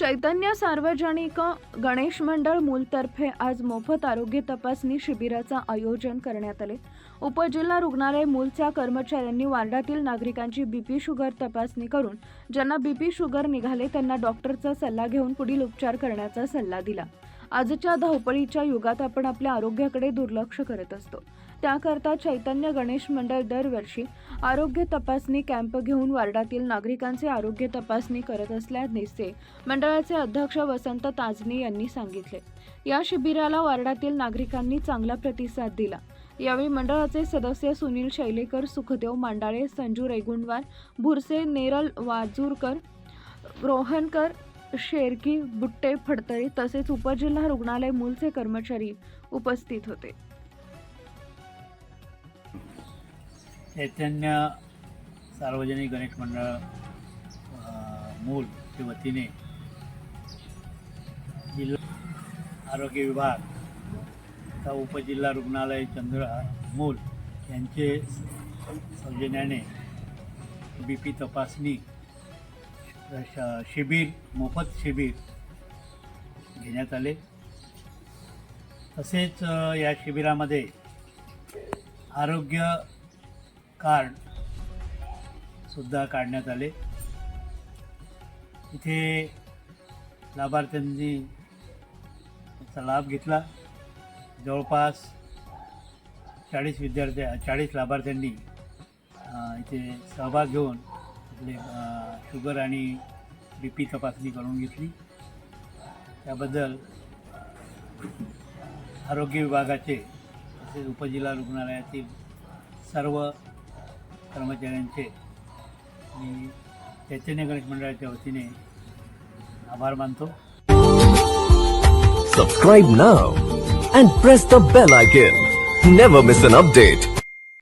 चैतन्य सार्वजनिक गणेश मंडळ मूलतर्फे आज मोफत आरोग्य तपासणी शिबिराचं आयोजन करण्यात आले. उपजिल्हा रुग्णालय मूलच्या कर्मचाऱ्यांनी वार्डातील नागरिकांची बीपी शुगर तपासणी करून ज्यांना बीपी शुगर निघाले त्यांना डॉक्टरचा सल्ला घेऊन पुढील उपचार करण्याचा सल्ला दिला. आजच्या धावपळीच्या युगात आपण आपल्या आरोग्याकडे दुर्लक्ष करत असतो. त्याकरता चैतन्य गणेश मंडळ दरवर्षी आरोग्य तपासणी कॅम्प घेऊन वार्डातील नागरिकांचे आरोग्य तपासणी करत असल्याचे मंडळाचे अध्यक्ष वसंत ताजने यांनी सांगितले. या शिबिराला वार्डातील नागरिकांनी चांगला प्रतिसाद दिला. यावेळी मंडळाचे सदस्य सुनील शैलेकर सुखदेव मांडाळे संजू रेगुंडवार भुरसे नेरल वाजूरकर रोहनकर शेरकी बुट्टे फडतळे तसेच उपजिल्हा रुग्णालय मूलचे कर्मचारी उपस्थित होते. चैतन्य सार्वजनिक गणेश मंडळ मूलच्या वतीने जिल्हा आरोग्य विभाग आता उपजिल्हा रुग्णालय चंद्र मूल यांचे सौजन्याने बी पी तपासणी श- शिबिर मोफत शिबिर घेण्यात आले. तसेच या शिबिरामध्ये आरोग्य कार्ड सुद्धा काढण्यात आले. इथे लाभार्थ्यांनी त्याचा लाभ घेतला. जवळपास चाळीस विद्यार्थ्या चाळीस लाभार्थ्यांनी इथे सहभाग घेऊन आपले शुगर आणि बी पी तपासणी करून घेतली. त्याबद्दल आरोग्य विभागाचे तसेच उपजिल्हा रुग्णालयातील सर्व कर्मचाऱ्यांचे मी चैतन्य गणेश मंडळाच्या वतीने आभार मानतो subscribe now and press the bell icon never miss an update